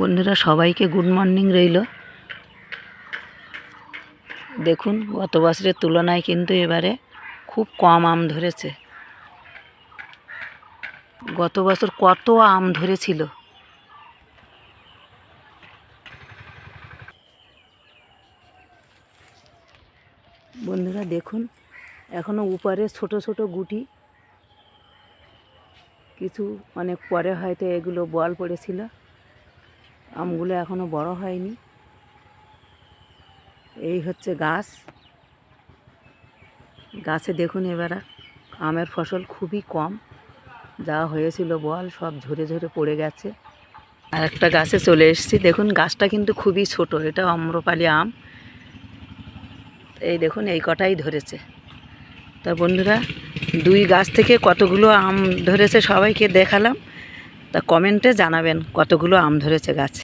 বন্ধুরা, সবাইকে good morning রইল। দেখুন, গত বছরের তুলনায় কিন্তু এবারে খুব কম আম ধরেছে। গত বছর কত আম ধরেছিল? বন্ধুরা, দেখুন, এখনও উপরে ছোট ছোট গুটি। কিছু অনেক পরে হয়তো এগুলো বল পড়েছিল। আমগুলো এখনও বড় হয়নি। এই হচ্ছে গাছ। গাছে দেখুন এবার, আমের ফসল খুবই কম। যা হয়েছিল বল, সব ঝরে ঝরে পড়ে গেছে। আর একটা গাছে চলে এসেছি। দেখুন, গাছটা কিন্তু খুবই ছোট। এটা অম্রপালি আম। এই দেখুন, এই কটাই ধরেছে। তা বন্ধুরা, দুই গাছ থেকে কতগুলো আম ধরেছে সবাইকে দেখালাম। তা কমেন্টে জানাবেন কতগুলো আম ধরেছে গাছে।